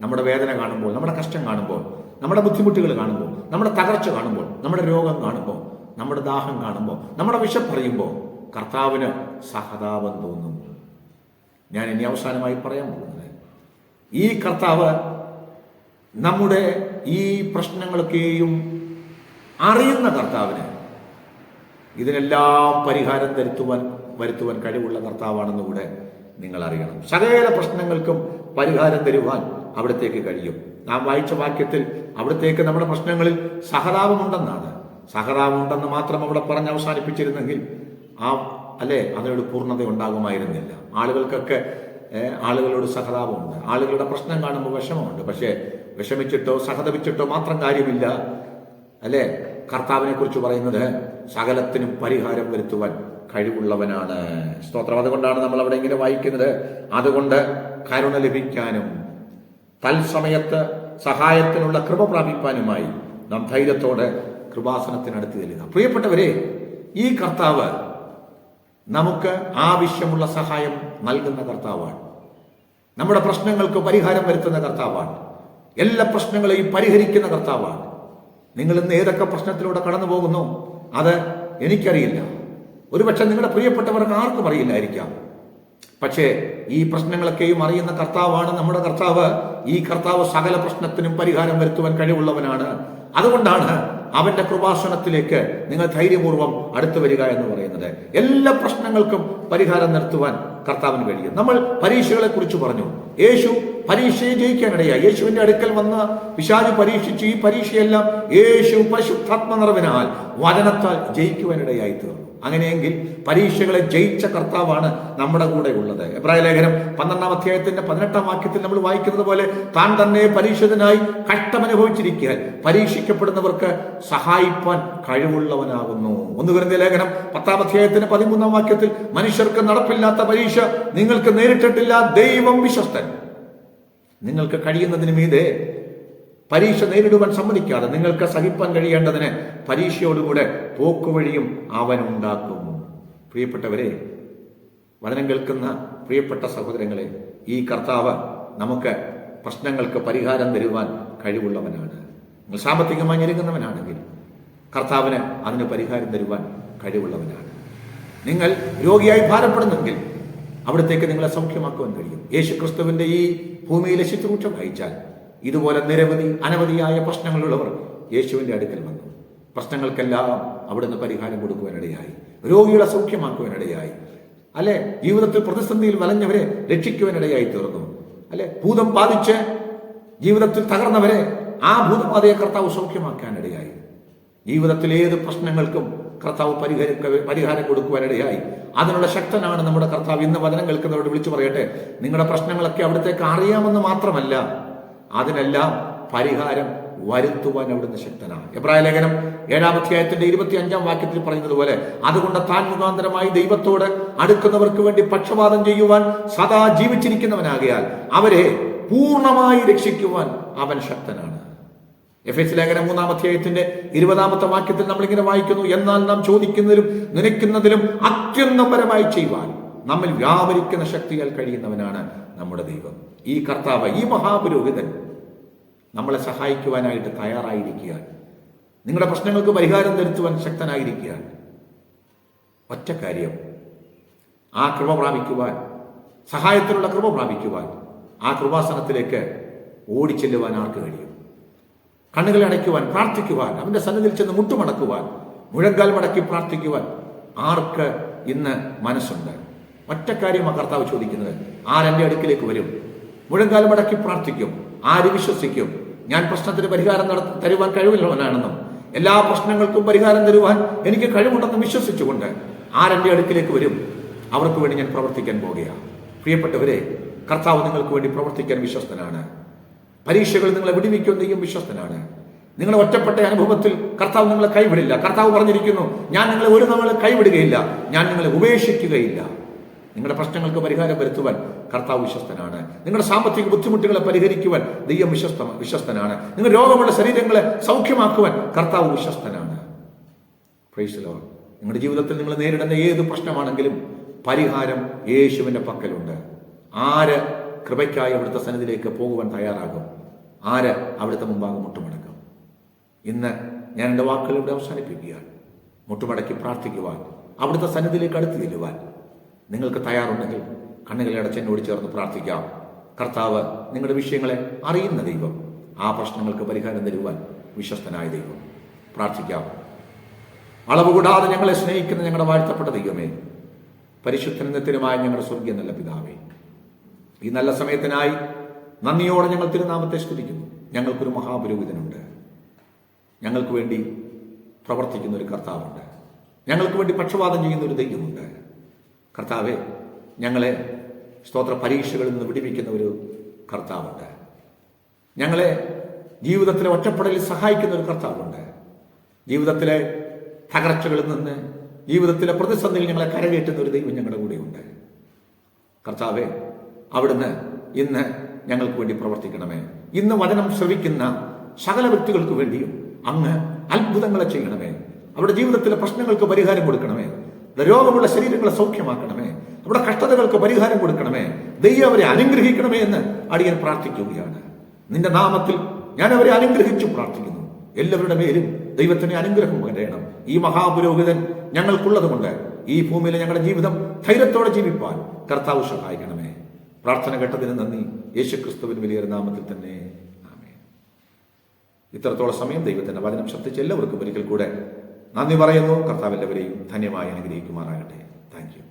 നമ്മുടെ വേദന കാണുമ്പോൾ നമ്മുടെ കഷ്ടം കാണുമ്പോൾ നമ്മുടെ ബുദ്ധിമുട്ടുകൾ കാണുമ്പോൾ നമ്മുടെ തകർച്ച കാണുമ്പോൾ നമ്മുടെ രോഗം കാണുമ്പോൾ നമ്മുടെ ദാഹം കാണുമ്പോൾ നമ്മുടെ വിശപ്പറിയുമ്പോൾ കർത്താവിന് സഹതാപം തോന്നും ഞാൻ ഇനി അവസാനമായി പറയാൻ പോകുന്നത് ഈ കർത്താവ് നമ്മുടെ ഈ പ്രശ്നങ്ങളൊക്കെയും അറിയുന്ന കർത്താവിന് ഇതിനെല്ലാം പരിഹാരം തരുത്തുവാൻ വരുത്തുവാൻ കഴിവുള്ള കർത്താവാണെന്ന് കൂടെ നിങ്ങൾ അറിയണം സകല പ്രശ്നങ്ങൾക്കും പരിഹാരം തരുവാൻ അവിടത്തേക്ക് കഴിയും. നാം വായിച്ച വാക്യത്തിൽ അവിടത്തേക്ക് നമ്മുടെ പ്രശ്നങ്ങളിൽ സഹതാപമുണ്ടെന്നാണ്. സഹതാപമുണ്ടെന്ന് മാത്രം അവിടെ പറഞ്ഞ് അവസാനിപ്പിച്ചിരുന്നെങ്കിൽ ആ അല്ലേ അതിനൊരു പൂർണത ഉണ്ടാകുമായിരുന്നില്ല ആളുകൾക്കൊക്കെ ആളുകളോട് സഹതാപമുണ്ട്. ആളുകളുടെ പ്രശ്നം കാണുമ്പോൾ വിഷമമുണ്ട്. പക്ഷേ വിഷമിച്ചിട്ടോ സഹതപിച്ചിട്ടോ മാത്രം കാര്യമില്ല. അല്ലേ? കർത്താവിനെ കുറിച്ച് പറയുന്നത് സകലത്തിനും പരിഹാരം വരുത്തുവാൻ കഴിവുള്ളവനാണ്. സ്തോത്രം. അതുകൊണ്ടാണ് നമ്മൾ അവിടെ ഇങ്ങനെ വായിക്കുന്നത്. അതുകൊണ്ട് കരുണ ലഭിക്കാനും തൽസമയത്ത് സഹായത്തിനുള്ള കൃപ പ്രാപിപ്പാനുമായി നാം ധൈര്യത്തോടെ കൃപാസനത്തിനടുത്ത് ചെല്ലുക പ്രിയപ്പെട്ടവരെ ഈ കർത്താവ് നമുക്ക് ആവശ്യമുള്ള സഹായം നൽകുന്ന കർത്താവാണ്. നമ്മുടെ പ്രശ്നങ്ങൾക്ക് പരിഹാരം വരുത്തുന്ന കർത്താവാണ്. എല്ലാ പ്രശ്നങ്ങളെയും പരിഹരിക്കുന്ന കർത്താവാണ്. നിങ്ങൾ ഇന്ന് ഏതൊക്കെ പ്രശ്നത്തിലൂടെ കടന്നു പോകുന്നു അത് എനിക്കറിയില്ല. ഒരുപക്ഷെ നിങ്ങളുടെ പ്രിയപ്പെട്ടവർക്ക് ആർക്കും അറിയില്ലായിരിക്കാം. പക്ഷേ ഈ പ്രശ്നങ്ങളൊക്കെയും അറിയുന്ന കർത്താവാണ് നമ്മുടെ കർത്താവ്. ഈ കർത്താവ് സകല പ്രശ്നത്തിനും പരിഹാരം വരുത്തുവാൻ കഴിവുള്ളവനാണ്. അതുകൊണ്ടാണ് അവന്റെ കൃപാസനത്തിലേക്ക് നിങ്ങൾ ധൈര്യപൂർവം അടുത്തു വരിക എന്ന് പറയുന്നത്. എല്ലാ പ്രശ്നങ്ങൾക്കും പരിഹാരം നിർത്തുവാൻ കർത്താവിന് കഴിയും. നമ്മൾ പരീക്ഷകളെ കുറിച്ച് പറഞ്ഞു. യേശു പരീക്ഷയെ ജയിക്കാനിടയായി. യേശുവിന്റെ അടുക്കൽ വന്ന് പിശാച് പരീക്ഷിച്ചു ഈ പരീക്ഷയെല്ലാം യേശു പരിശുദ്ധാത്മ നിറവിനാൽ വചനത്താൽ ജയിക്കുവാനിടയായി തീർന്നു. അങ്ങനെയെങ്കിൽ പരീക്ഷകളെ ജയിച്ച കർത്താവാണ് നമ്മുടെ കൂടെ ഉള്ളത്. എബ്രായ ലേഖനം പന്ത്രണ്ടാം അധ്യായത്തിന്റെ പതിനെട്ടാം വാക്യത്തിൽ നമ്മൾ വായിക്കുന്നത് പോലെ താൻ തന്നെ പരീക്ഷതിനായി കഷ്ടമനുഭവിച്ചിരിക്കാൻ പരീക്ഷിക്കപ്പെടുന്നവർക്ക് സഹായിപ്പാൻ കഴിവുള്ളവനാകുന്നു. ഒന്ന് വരുന്ന ലേഖനം പത്താം അധ്യായത്തിന്റെ പതിമൂന്നാം വാക്യത്തിൽ മനുഷ്യർക്ക് നടപ്പില്ലാത്ത പരീക്ഷ നിങ്ങൾക്ക് നേരിട്ടിട്ടില്ല ദൈവം വിശ്വസ്തൻ. നിങ്ങൾക്ക് കഴിയുന്നതിന് മീതെ പരീക്ഷ നേരിടുവാൻ സമ്മതിക്കാതെ നിങ്ങൾക്ക് സഹിപ്പാൻ കഴിയേണ്ടതിന് പരീക്ഷയോടുകൂടെ പോക്കുവഴിയും അവൻ ഉണ്ടാക്കും പ്രിയപ്പെട്ടവരെ വചനം കേൾക്കുന്ന പ്രിയപ്പെട്ട സഹോദരങ്ങളെ ഈ കർത്താവ് നമുക്ക് പ്രശ്നങ്ങൾക്ക് പരിഹാരം തരുവാൻ കഴിവുള്ളവനാണ്. നിങ്ങൾ സാമ്പത്തികമായി ഞെരുങ്ങുന്നവനാണെങ്കിൽ കർത്താവിന് അതിന് പരിഹാരം തരുവാൻ കഴിവുള്ളവനാണ്. നിങ്ങൾ രോഗിയായി ഭാരപ്പെടുന്നെങ്കിൽ അവിടത്തേക്ക് നിങ്ങളെ സൗഖ്യമാക്കുവാൻ കഴിയും. യേശു ക്രിസ്തുവിന്റെ ഈ ഭൂമിയിലെ ശുശ്രൂഷ വഹിച്ചാൽ ഇതുപോലെ നിരവധി അനവധിയായ പ്രശ്നങ്ങളുള്ളവർ യേശുവിന്റെ അടുക്കൽ വന്നു. പ്രശ്നങ്ങൾക്കെല്ലാം അവിടുന്ന് പരിഹാരം കൊടുക്കുവാനിടയായി. രോഗികളെ സൗഖ്യമാക്കുവാനിടയായി. അല്ലെ? ജീവിതത്തിൽ പ്രതിസന്ധിയിൽ വലഞ്ഞവരെ രക്ഷിക്കുവാനിടയായി തീർന്നു. അല്ലെ? ഭൂതം ബാധിച്ച് ജീവിതത്തിൽ തകർന്നവരെ ആ ഭൂതബാധയെ കർത്താവ് സൗഖ്യമാക്കാനിടയായി. ജീവിതത്തിൽ ഏത് പ്രശ്നങ്ങൾക്കും കർത്താവ് പരിഹരിക്ക പരിഹാരം കൊടുക്കുവാനിടയായി. അതിനുള്ള ശക്തനാണ് നമ്മുടെ കർത്താവ്. ഇന്ന് വചനം കേൾക്കുന്നവരോട് വിളിച്ചു പറയട്ടെ. നിങ്ങളുടെ പ്രശ്നങ്ങളൊക്കെ അവിടത്തേക്ക് അറിയാമെന്ന് മാത്രമല്ല. അതിനെല്ലാം പരിഹാരം വരുത്തുവാൻ അവിടുന്ന് ശക്തനാണ്. എബ്രായ ലേഖനം ഏഴാം അധ്യായത്തിന്റെ ഇരുപത്തി അഞ്ചാം വാക്യത്തിൽ പറയുന്നത് പോലെ അതുകൊണ്ട് താൻ മുഖാന്തരമായി ദൈവത്തോട് അടുക്കുന്നവർക്ക് വേണ്ടി പക്ഷപാതം ചെയ്യുവാൻ സദാ ജീവിച്ചിരിക്കുന്നവനാകയാൽ അവരെ പൂർണമായി രക്ഷിക്കുവാൻ അവൻ ശക്തനാണ്. എഫ് എസ് ലേഖനം മൂന്നാം അധ്യായത്തിന്റെ ഇരുപതാമത്തെ വാക്യത്തിൽ നമ്മളിങ്ങനെ വായിക്കുന്നു എന്നാൽ നാം ചോദിക്കുന്നതിലും നനയ്ക്കുന്നതിലും അത്യന്തപരമായി ചെയ്യുവാൻ നമ്മിൽ വ്യാപരിക്കുന്ന ശക്തിയാൽ കഴിയുന്നവനാണ് നമ്മുടെ ദൈവം. ഈ കർത്താവ് ഈ മഹാപുരോഹിതൻ നമ്മളെ സഹായിക്കുവാനായിട്ട് തയ്യാറായിരിക്കുക നിങ്ങളുടെ പ്രശ്നങ്ങൾക്ക് പരിഹാരം തരുത്തുവാൻ ശക്തനായിരിക്കുക ഒറ്റ കാര്യം ആ കൃപ പ്രാപിക്കുവാൻ സഹായത്തിനുള്ള കൃപ പ്രാപിക്കുവാൻ ആ കൃപാസനത്തിലേക്ക് ഓടിച്ചെല്ലുവാൻ ആർക്ക് കഴിയും? കണ്ണുകൾ അടയ്ക്കുവാൻ പ്രാർത്ഥിക്കുവാൻ അവന്റെ സന്നിധിയിൽ ചെന്ന് മുട്ടുമടക്കുവാൻ മുഴങ്കാൽ മടക്കി പ്രാർത്ഥിക്കുവാൻ ആർക്ക് ഇന്ന് മനസ്സുണ്ട്? ഒറ്റ ആ കർത്താവ് ചോദിക്കുന്നത് ആരെ അടുക്കിലേക്ക് വരും? മുഴങ്കാൽ മടക്കി പ്രാർത്ഥിക്കും. ആര് വിശ്വസിക്കും? ഞാൻ പ്രശ്നത്തിന് പരിഹാരം നട തരുവാൻ കഴിവില്ലവനാണെന്നും എല്ലാ പ്രശ്നങ്ങൾക്കും പരിഹാരം തരുവാൻ എനിക്ക് കഴിവുണ്ടെന്നും വിശ്വസിച്ചുകൊണ്ട് ആരെന്റെ അടുക്കിലേക്ക് വരും? അവർക്ക് വേണ്ടി ഞാൻ പ്രവർത്തിക്കാൻ പോകുകയാണ്. പ്രിയപ്പെട്ടവരെ കർത്താവ് നിങ്ങൾക്ക് വേണ്ടി പ്രവർത്തിക്കാൻ വിശ്വസ്തനാണ്. പരീക്ഷകൾ നിങ്ങളെ വിടിവിക്കുമെന്ന് ദൈവം വിശ്വസ്തനാണ്. നിങ്ങൾ ഒറ്റപ്പെട്ട അനുഭവത്തിൽ കർത്താവ് നിങ്ങളെ കൈവിടില്ല. കർത്താവ് പറഞ്ഞിരിക്കുന്നു ഞാൻ നിങ്ങളെ ഒരു നമ്മളെ കൈവിടുകയില്ല. ഞാൻ നിങ്ങളെ ഉപേക്ഷിക്കുകയില്ല. നിങ്ങളുടെ പ്രശ്നങ്ങൾക്ക് പരിഹാരം വരുത്തുവാൻ കർത്താവ് വിശ്വസ്തനാണ്. നിങ്ങളുടെ സാമ്പത്തിക ബുദ്ധിമുട്ടുകളെ പരിഹരിക്കുവാൻ ദൈവം വിശ്വസ്ത വിശ്വസ്തനാണ്. നിങ്ങൾ രോഗമുള്ള ശരീരങ്ങളെ സൗഖ്യമാക്കുവാൻ കർത്താവ് വിശ്വസ്തനാണ്. പ്രൈസ് ലോർഡ് നിങ്ങളുടെ ജീവിതത്തിൽ നിങ്ങൾ നേരിടുന്ന ഏത് പ്രശ്നമാണെങ്കിലും പരിഹാരം യേശുവിന്റെ പക്കലുണ്ട്. ആര് കൃപയ്ക്കായി അവിടുത്തെ സന്നിധിയിലേക്ക് പോകുവാൻ തയ്യാറാകും? ആര് അവിടുത്തെ മുമ്പാകെ മുട്ടുമടക്കും? ഇന്ന് ഞാൻ എന്റെ വാക്കുകൾ ഇവിടെ അവസാനിപ്പിക്കുകയാണ്. മുട്ടുമടക്കി പ്രാർത്ഥിക്കുവാൻ അവിടുത്തെ സന്നിധിയിലേക്ക് അടുത്തു ചെല്ലുവാൻ. നിങ്ങൾക്ക് തയ്യാറുണ്ടെങ്കിൽ കണ്ണുകളെ അടച്ച് എന്നോട് ചേർന്ന് പ്രാർത്ഥിക്കാം. കർത്താവ് നിങ്ങളുടെ വിഷയങ്ങളെ അറിയുന്ന ദൈവം. ആ പ്രശ്നങ്ങൾക്ക് പരിഹാരം തരുവാൻ വിശ്വസ്തനായ ദൈവം. പ്രാർത്ഥിക്കാം. അളവ് കൂടാതെ ഞങ്ങളെ സ്നേഹിക്കുന്ന ഞങ്ങളുടെ വാഴ്ത്തപ്പെട്ട ദൈവമേ പരിശുദ്ധനത്തിനുമായ ഞങ്ങളുടെ സ്വർഗീയ നല്ല പിതാവേ ഈ നല്ല സമയത്തിനായി നന്ദിയോടെ ഞങ്ങൾ തിരുനാമത്തെ സ്തുതിക്കുന്നു. ഞങ്ങൾക്കൊരു മഹാപുരോഹിതനുണ്ട്. ഞങ്ങൾക്ക് വേണ്ടി പ്രവർത്തിക്കുന്ന ഒരു കർത്താവുണ്ട്. ഞങ്ങൾക്ക് വേണ്ടി പക്ഷപാതം ചെയ്യുന്ന ഒരു ദൈവമുണ്ട്. കർത്താവെ ഞങ്ങളെ സ്തോത്ര പരീക്ഷകളിൽ നിന്ന് വിടിവിക്കുന്ന ഒരു കർത്താവുണ്ട്. ഞങ്ങളെ ജീവിതത്തിലെ ഒറ്റപ്പെടലിൽ സഹായിക്കുന്ന ഒരു കർത്താവുണ്ട്. ജീവിതത്തിലെ തകർച്ചകളിൽ നിന്ന് ജീവിതത്തിലെ പ്രതിസന്ധിയിൽ ഞങ്ങളെ കരകയറ്റുന്ന ഒരു ദൈവം ഞങ്ങളുടെ കൂടെയുണ്ട്. കർത്താവെ അവിടുന്ന് ഇന്ന് ഞങ്ങൾക്ക് വേണ്ടി പ്രവർത്തിക്കണമേ. ഇന്ന് വചനം ശ്രവിക്കുന്ന സകല വ്യക്തികൾക്ക് വേണ്ടിയും അങ്ങ് അത്ഭുതങ്ങളെ ചെയ്യണമേ. അവരുടെ ജീവിതത്തിലെ പ്രശ്നങ്ങൾക്ക് പരിഹാരം കൊടുക്കണമേ. രോഗമുള്ള ശരീരങ്ങളെ സൗഖ്യമാക്കണമേ. നമ്മുടെ കഷ്ടതകൾക്ക് പരിഹാരം കൊടുക്കണമേ. ദൈവം അവരെ അനുഗ്രഹിക്കണമേ എന്ന് അടിയൻ പ്രാർത്ഥിക്കുകയാണ്. നിന്റെ നാമത്തിൽ ഞാൻ അവരെ അനുഗ്രഹിച്ചു പ്രാർത്ഥിക്കുന്നു. എല്ലാവരുടെ മേലും ദൈവത്തിന് അനുഗ്രഹം വരയണം ഈ മഹാപുരോഹിതൻ ഞങ്ങൾക്കുള്ളത് കൊണ്ട് ഈ ഭൂമിയിലെ ഞങ്ങളുടെ ജീവിതം ധൈര്യത്തോടെ ജീവിപ്പാൻ കർത്താവ് സഹായിക്കണമേ. പ്രാർത്ഥന കേട്ടതിന് നന്ദി. യേശുക്രിസ്തുവിൻ വലിയൊരു നാമത്തിൽ തന്നെ. ഇത്രത്തോളം സമയം ദൈവത്തിന്റെ വചനം ശ്രദ്ധിച്ച് എല്ലാവർക്കും ഒരിക്കൽ കൂടെ നന്ദി പറയുന്നു. കർത്താവ് എല്ലാവരെയും ധന്യമായി അനുഗ്രഹിക്കുമാറാകട്ടെ. Thank you.